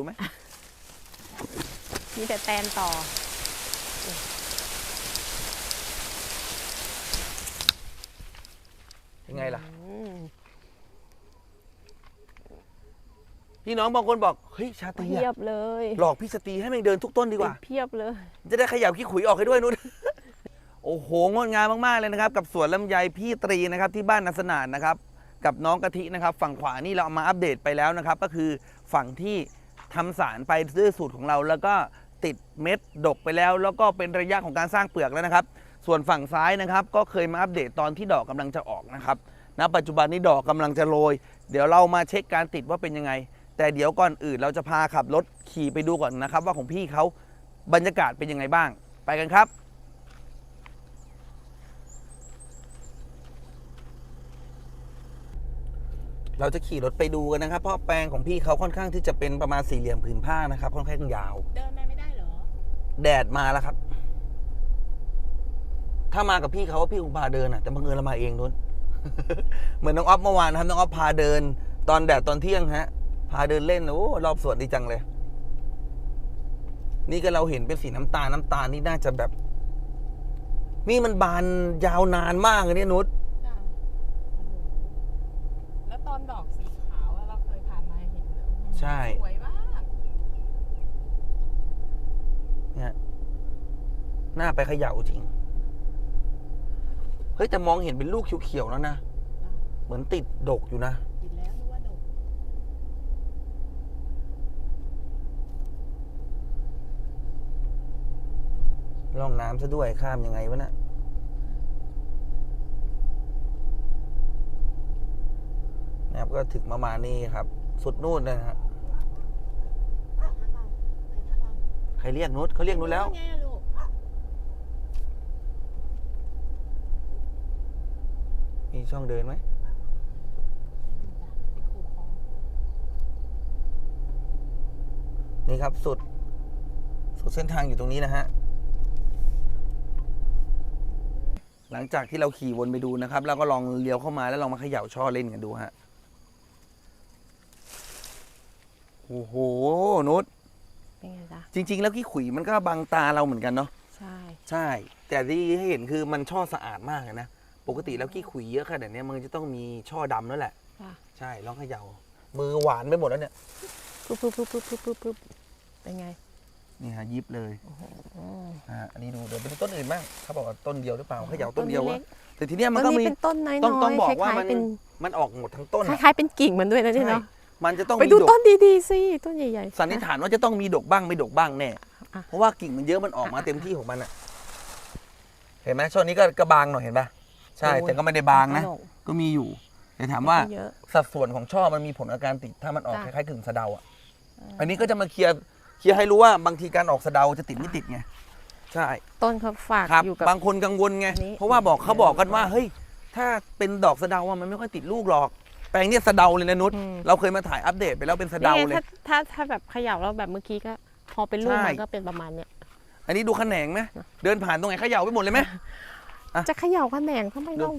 รู้ไหมมีแต่แตนต่อ ยังไงล่ะ อืมพี่น้องบางคนบอก เฮ้ย ชาตรีเพียอะบเลยหลอกพี่สตรีให้มันเดินทุกต้นดีกว่า เพียบเลย จะได้เขย่าขี้ขุยออกให้ด้วยนุชโอ้โห งดงามมาก ๆ เลยนะครับ กับสวนลำไยพี่ตรีนะครับที่บ้านนัสนานนะครับ กับน้องกะทินะครับ ฝั่งขวานี่เราเอามาอัปเดตไปแล้วนะครับ ก็คือฝั่งที่ ทำสารไปด้วยสูตรของเรา แล้วก็ติดเม็ดดกไปแล้ว แล้วก็เป็นระยะของการสร้างเปลือกแล้วนะครับ ส่วนฝั่งซ้ายนะครับ ก็เคยมาอัปเดตตอนที่ดอกกำลังจะออกนะครับณปัจจุบันนี้ดอกกำลังจะโรย เดี๋ยวเรามาเช็คการติดว่าเป็นยังไง แต่เดี๋ยวก่อนอื่นเราจะพาขับรถขี่ไปดูก่อนนะครับ ว่าของพี่เขาบรรยากาศเป็นยังไงบ้าง ไปกันครับ เราจะขี่รถไปดูกันนะครับ เพราะแปลงของพี่เขาค่อนข้างที่จะเป็นประมาณสี่เหลี่ยมผืนผ้านะครับ ค่อนข้างยาว เดินไปไม่ได้เหรอ แดดมาแล้วครับ ถ้ามากับพี่เขาว่าพี่คงพาเดินอะแต่บังเอิญเรามาเองนุ้น เหมือนน้องออฟเมื่อวานนะครับน้องออฟพาเดิน ตอนแดดตอนเที่ยงฮะ พาเดินเล่นโอ้รอบสวนดีจังเลย นี่ก็เราเห็นเป็นสีน้ำตาลน้ำตาลนี่น่าจะแบบ นี่มันบานยาวนานมากเลยเนี่ยนุช จ้ะโอ้โหแล้ว ตอนดอกสีขาวอะเราเคยผ่านมาเห็นเลยอื้อหือใช่ สวยมากเนี่ยหน้าไปเขย่าจริง เฮ้ยแต่มองเห็นเป็นลูกเขียวๆแล้วนะ เหมือนติดดกอยู่นะ กินแล้วนึกว่าดกร่องน้ำซะด้วยข้ามยังไงวะนะ่ะนะครับ ก็ถึงประมาณนี้ครับ สุดนู่นนะฮะใครเรียกนุชเขาเรียกนุชแล้ว มีช่องเดินไหมนี่ครับสุด สุดเส้นทางอยู่ตรงนี้นะฮะ หลังจากที่เราขี่วนไปดูนะครับ เราก็ลองเลี้ยวเข้ามาแล้วลองมาเขย่าช่อเล่นกันดูฮะ โอ้โหนุชเป็นไงจ๊ะจริง ๆ แล้วขี้ขุยมันก็บังตาเราเหมือนกันเนาะใช่ ใช่ แต่ที่ให้เห็นคือมันช่อสะอาดมากเลยนะปกติแล้วขี้ขุยเยอะขนาดเนี้ยมันจะต้องมีช่อดำแล้วแหละจ้ะใช่ลองเขย่ามือหวานไปหมดแล้วเนี่ยปุ๊บปุ๊บปุ๊บปุ๊บปุ๊บปุ๊บปุ๊บเป็นไงนี่ฮะยิบเลยอืม อ่าอันนี้ดูเดี๋ยวไปดูต้นอื่นบ้างเขาบอกว่าต้นเดียวหรือเปล่าเขย่าต้นเดียววะล็กแต่ทีเนี้ยๆมันต้ก็นนี้มีเป็นต้นน้อยๆต้องต้องบอกว่าคล้มันยๆเป็นมันออกหมดทั้งต้นคอะ ล้ายๆเป็นกิ่งมันด้วยนะนี่ใช่เนาะ มันจะต้องไปมีดูดก ต้นดีๆสิต้นใหญ่ๆสันนิษฐานว่าจะต้องมีดกบ้างไม่ดกบ้างแน่อะ เพราะว่ากิ่งมันเยอะมันออกมาเต็มที่ของมันอะเห็นไหมช่วงนี้ก็กระบางหน่อยเห็นปะใช่ แต่ก็ไม่ได้บางนะกก็มีอยู่ แต่ถามว่าเยอะสัดส่วนของช่อมันมีผลกับการติด ถ้ามันออกคจ้ะ ล้ายๆกึ่งสะเดาอะ อันนี้ก็จะมาเคลียร์เคลียร์ให้รู้ว่าบางทีการออกสะเดาจะติดไม่ติดไง ใช่ ต้นเขาฝากครับอยู่กับ บางคนกังวลไง อันนี้เพราะว่าบอกเขาบอกกันว่า เฮ้ย ถ้าเป็นดอกสะเดาอะมันไม่ค่อยติดลูกหรอก แปลงเนี้ยสะเดาเลยนะนุช อืม เราเคยมาถ่ายอัปเดตไปแล้วเป็นสะเดานี่ไงเลยถ้าถ้าถ้าแบบเขย่าแล้วแบบเมื่อกี้ก็พอเป็นลูกใช่ มันก็เป็นประมาณเนี้ยอันนี้ดูแขนงไหมเดินผ่านตรงไหนเขย่าไปหมดเลยไหม อะ จะเขย่าขนแหนงทำไมดูเล่า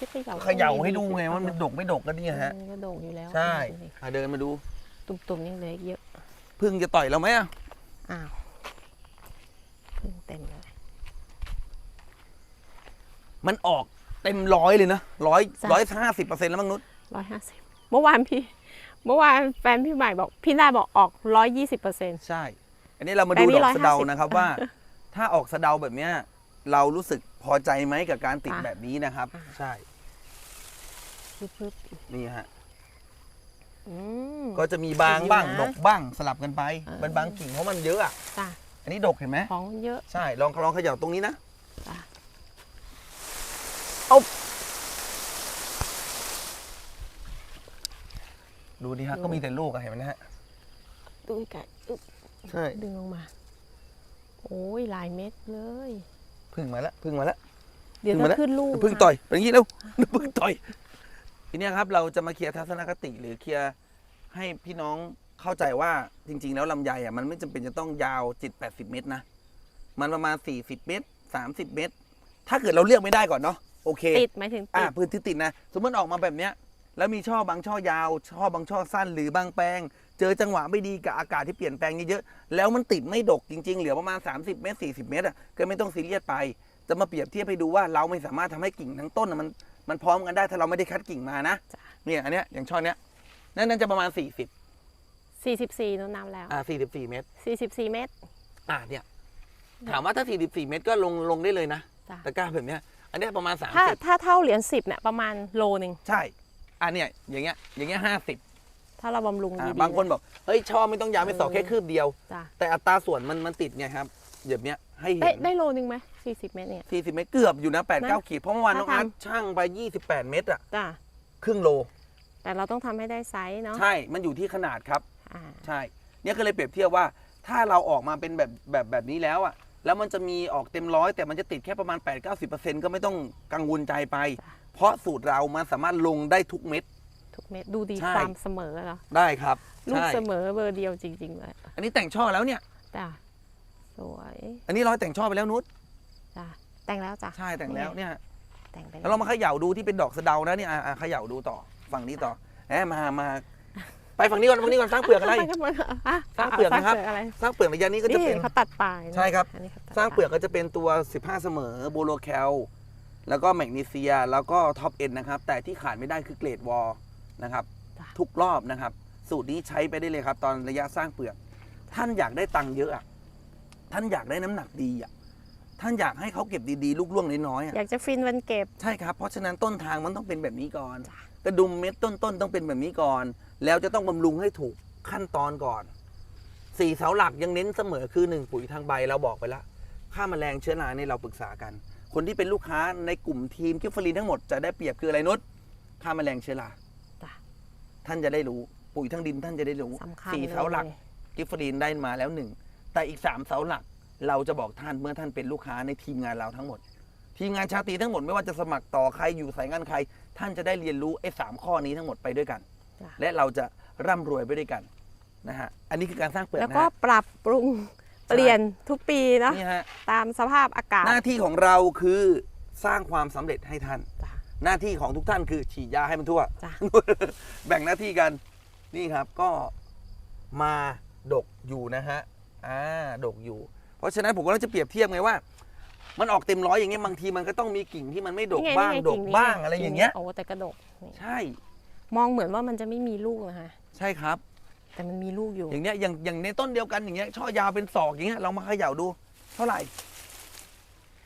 จะเขย่าเขย่าให้ดูไงว่ามันดกไม่ดกก็นี่ฮะ มันก็โด่งอยู่แล้วใช่ดูสิอะเดินมาดู ตุ่มๆยังเหลืออีกเยอะพึ่งจะต่อยเราไหมอะอ้าวพึ่งเต็มเลยมันออก เต็มร้อยเลยนะร้อยจ้ะร้อยห้าสิบเปอร์เซ็นต์แล้วมั้งนุชร้อยห้าสิบเมื่อวานพี่ เมื่อวานแฟนพี่ใหม่บอก พี่นาบอกออกร้อยยี่สิบเปอร์เซ็นต์ใช่ อันนี้เรามาแปลดูงนี้ดอกสะเดา150นะครับว่า ถ้าออกสะเดาแบบเนี้ยเรารู้สึกพอใจไหมกับการติดอะแบบนี้นะครับอะใช่ปึ๊บนี่ฮะๆอืมก็จะมีบางติดอยู่บ้างนะดกบ้างสลับกันไปเออมันบางกิ่งเพราะมันเยอะอะจ้ะอันนี้ดกเห็นไหมของเยอะใช่ลองลองเขย่าตรงนี้นะจ้ะ เอาดูดิฮะก็มีแต่ลูกอะเห็นไหมนะฮะดูไก่อึ๊บใช่ดึงลงมา โอ้ยหลายเม็ดเลย พึ่งมาแล้วพึ่งมาแล้ว เดี๋ยวพึ่งมาถ้าแล้ว ขึ้นลูกพึ่งต่อยเป็นอย่างนี้แล้วพึ่งต่อยทีเนี้ยครับเราจะมาเคลียร์ทัศนคติหรือเคลียร์ให้พี่น้องเข้าใจว่าจริง ๆ แล้วลำไยอะมันไม่จำเป็นจะต้องยาวจิต80เมตรนะ มันประมาณ40เมตร30เมตร ถ้าเกิดเราเลือกไม่ได้ก่อนเนาะ โอเคติดหมายถึงอ่าติดพื้นที่ติดนะ สมมติออกมาแบบเนี้ย แล้วมีช่อบางช่อยาว ช่อบางช่อสั้นหรือบางแปลง เจอจังหวะไม่ดีกับอากาศที่เปลี่ยนแปลงเยอะๆแล้วมันติดไม่ดกจริงๆ เหลือประมาณ 30 เมตร 40 เมตรอะก็ไม่ต้องซีเรียสไป จะมาเปรียบเทียบให้ดูว่าเราไม่สามารถทำให้กิ่งทั้งต้นน่ะมันมันพร้อมกันได้ถ้าเราไม่ได้คัดกิ่งมานะจ้ะเนี่ยอันเนี้ยอย่างช่อเนี้ยนั่นนั่นจะประมาณ 40 44นูนนับแล้ว อ่า 44 เมตร 44 เมตร อ่าเนี่ยถามว่าถ้า 44 เมตรก็ลงลงได้เลยนะจ้ะ ตะกร้าแบบเนี้ย อันเนี้ยประมาณถ้า30ถ้าเท่าเหรียญ10เนี่ยประมาณโลหนึ่งใช่ อันเนี้ยอย่างเงี้ยอย่างเงี้ยห้าสิบถ้าเราบำรุงอ่าดีๆบางคนบอกเฮ้ยช่อไม่ต้องยาวไม่สอแค่คืบเดียว จ้ะแต่อัตราส่วนมันมันติดไงครับแบบเนี้ยให้เห็ได้นได้โลหนึ่งไหม40เมตรเนี่ย40เมตรเกือบอยู่นะ8นะ9ขีดเพราะเมื่อวานน้องถ้าอาร์ตทำช่างไป28เมตรอะจ้ะครึ่งโล แต่เราต้องทำให้ได้ไซส์เนาะใช่ มันอยู่ที่ขนาดครับ อ่า ใช่ เนี่ยก็เลยเปรียบเทียบว่า ถ้าเราออกมาเป็นแบบแบบแบบนี้แล้วอะ แล้วมันจะมีออกเต็มร้อยแต่มันจะติดแค่ประมาณ 8-90%ก็ไม่ต้องกังวลใจไป เพราะสูตรเรามันสามารถลงได้ทุกเม็ด ทุกเม็ดดูดีใช่ ความเสมอเหรอได้ครับลูกใช่เสมอเบอร์เดียวจริง ๆ เลยอันนี้แต่งช่อแล้วเนี่ย จ้ะสวยอันนี้ร้อยแต่งช่อไปแล้วนุชจ้ะแต่งแล้วจ้ะใช่แต่งแล้วเนี่ย แต่งไปแล้วเรามาเขย่าดูที่เป็นดอกสะเดานะเนี่ยอะอะเขย่าดูต่อฝั่งนี้ต่อแหมมามา ไปฝั่งนี้ก่อนฝั่งนี้ก่อนสร้างเปลือกอะไรอะสร้างเปลือกนะครับสางเปลือกอะไรสร้างเปลือกระยะนี้ก็จะนี่เป็นเขาตัดปลายนะใช่ครับอันนี้เขาตัดสร้างเปลือกยก็จะเป็นตัว 15 เสมอโบโลแคล แล้วก็แมกนีเซีย แล้วก็ท็อปเอ็นนะครับ แต่ที่ขาดไม่ได้คือเกรดวอลนะครับจ้ะทุกรอบนะครับ สูตรนี้ใช้ไปได้เลยครับ ตอนระยะสร้างเปลือก ท่านอยากได้ตังค์เยอะอะท่านอยากได้น้ำหนักดีอะท่านอยากให้เขาเก็บดีๆ ลูกล่วงน้อยๆอะอยากจะฟินวันเก็บ ใช่ครับ เพราะฉะนั้นต้นทางมันต้องเป็นแบบนี้ก่อนจ้ะ กระดุมเม็ดต้นๆต้องเป็นแบบนี้ก่อน แล้วจะต้องบำรุงให้ถูกขั้นตอนก่อนสี่เสาหลักยังเน้นเสมอคือหนึ่งปุ๋ยทางใบเราบอกไปแล้วค่าแมลงเชื้อราเนี่ยเราปรึกษากัน คนที่เป็นลูกค้าในกลุ่มทีมกิฟฟรีนทั้งหมดจะได้เปรียบคืออะไรนุชค่าแมลงเชื้อราจ้ะท่านจะได้รู้ปุ๋ยทางดินท่านจะได้รู้สำคัญสี่เสาหลักเลยกิฟฟรีนได้มาแล้วหนึ่งแต่อีกสามเสาหลักเราจะบอกท่านเมื่อท่านเป็นลูกค้าในทีมงานเราทั้งหมด ทีมงานชาตรีทั้งหมดไม่ว่าจะสมัครต่อใครอยู่สายงานใคร ท่านจะได้เรียนรู้ไอ้สามข้อนี้ทั้งหมดไปด้วยกัน จ้ะ และเราจะร่ำรวยไปด้วยกันนะฮะอันนี้คือการสร้างเปลือกแล้วนะก็ฮะ ปรับปรุงเปลี่ยนทุกปีเนาะนี่ฮะ ตามสภาพอากาศหน้าที่ของเราคือสร้างความสำเร็จให้ท่าน จ้ะ หน้าที่ของทุกท่านคือฉีดยาให้มันทั่ว จ้ะ แบ่งหน้าที่กันนี่ครับก็มาดกอยู่นะฮะอ่าดกอยู่ เพราะฉะนั้นผมก็จะเปรียบเทียบไงว่า มันออกเต็มร้อยอย่างเงี้ยบางทีมันก็ต้องมีกิ่งที่มันไม่ดกนี่ไบ้างนี่ไดกกิ่นี้บ้างอะไรอย่างเงี้ยโอ้แต่กระดกนี่ใช่ มองเหมือนว่ามันจะไม่มีลูกนะคะใช่ครับ แต่มันมีลูกอยู่ อย่างเนี้ยอย่างอย่างในต้นเดียวกันอย่างเงี้ยช่อยาวเป็นศอกอย่างเงี้ยเรามาเขย่าดู เท่าไหร่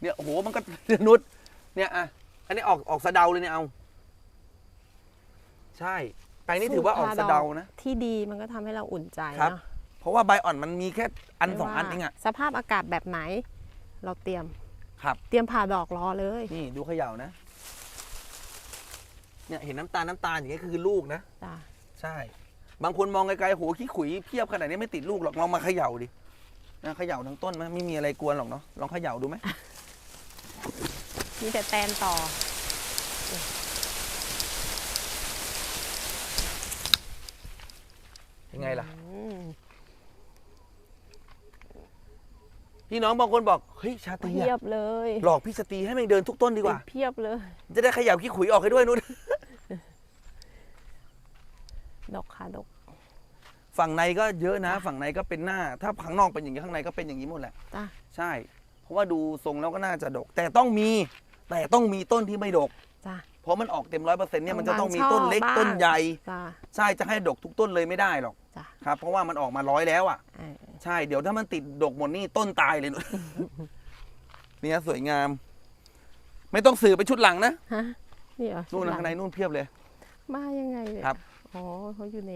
เนี่ยโอ้โหมันก็นุดเนี่ยอะอันนี้ออกออกสะเดาเลยเนี่ยเอา ใช่ไปนี่ถือว่าออกสะเดานะที่ดีมันก็ทำให้เราอุ่นใจครับเนาะเพราะว่าใบอ่อนมันมีแค่อันไม่สองอันว่าเองอะสภาพอากาศแบบไหน เราเตรียม ครับ เตรียมผ่าดอกรอเลย นี่ดูเขย่านะ เนี่ยเห็นน้ำตาลน้ำตาลอย่างเงี้ยคือลูกนะ จ้ะใช่ บางคนมองไกลๆโหขี้ขุยเพียบขนาดนี้ไม่ติดลูกหรอกลองมาเขย่าดินะเขย่าทั้งต้นไหมไม่มีอะไรกวนหรอกเนาะลองเขย่าดูไหม มีแต่แตนต่อ ยังไงล่ะ อืม พี่น้องบางคนบอกเฮ้ยชาตรีเพียอะบเลยหลอกพี่สตรีให้มันเดินทุกต้นดีกว่า เพียบเลย จะได้เขย่าขี้ขุยออกให้ด้วยนุ้น ดอกค่ะดอกฝั่งในก็เยอะนะ ฝั่งในก็เป็นหน้า ถ้าข้างนอกเป็นอย่างนี้ข้างในก็เป็นอย่างนี้หมดแหละ จ้ะใช่ เพราะว่าดูทรงแล้วก็น่าจะดก แต่ต้องมี แต่ต้องมีต้นที่ไม่ดก จ้ะ เพราะมันออกเต็มร้อยเปอร์เซ็นต์เนี่ยมันจะต้องมีบางช่อต้นเล็กบ้าง ต้นใหญ่ จ้ะใช่จะให้ดกทุกต้นเลยไม่ได้หรอก จ้ะครับ เพราะว่ามันออกมาร้อยแล้วอะเออใช่ เดี๋ยวถ้ามันติดดกหมดนี่ต้นตายเลยนุ้นเนี่ยสวยงาม ไม่ต้องสื่อไปชุดหลังนะฮะนี่เหรอนู่นนะหลัข้างในนู่นเพียบเลย มายังไงเนี่ยครับ อ๋อเขาอยู่ใน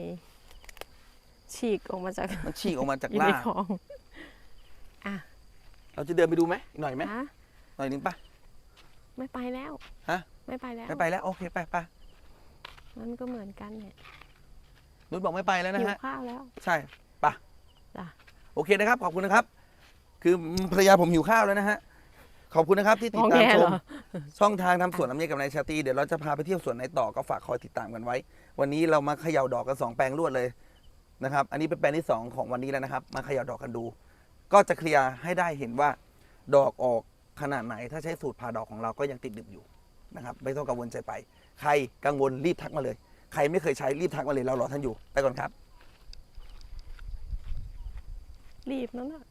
ฉีกออกมาจากมันฉีกออกมาจากอยู่ล่าในคลองอะเราจะเดินไปดูไหมอีกหน่อยไหมฮะหน่อยหนึงปะ ไม่ไปแล้วฮะ ไม่ไปแล้วไม่ไปแล้วโอเคไปไปมันก็เหมือนกันเนี่ย นุ้บอกไม่ไปแล้วนะหิวฮะ ข้าวแล้ว ใช่ปะจ้ะ โอเคนะครับ ขอบคุณนะครับ คือภรรยาผมหิวข้าวแล้วนะฮะ ขอบคุณนะครับที่ติดงอตามแงชเหรมอช่องทางทำสวนลำไยกับนายชาตรีเดี๋ยวเราจะพาไปเที่ยวสวนไหนต่อก็ฝากคอยติดตามกันไว้ วันนี้เรามาเขย่าดอกกันสองแปลงรวดเลยนะครับอันนี้เป็นแปลงที่สองของวันนี้แล้วนะครับ มาเขย่าดอกกันดู ก็จะเคลียร์ให้ได้เห็นว่า ดอกออกขนาดไหน ถ้าใช้สูตรผ่าดอกของเราก็ยังติดดึบอยู่นะครับ ไม่ต้องกังวลใจไป ใครกังวลรีบทักมาเลย ใครไม่เคยใช้รีบทักมาเลยเรารอท่านอยู่ไปก่อนครับ รีบนั่นน่ะ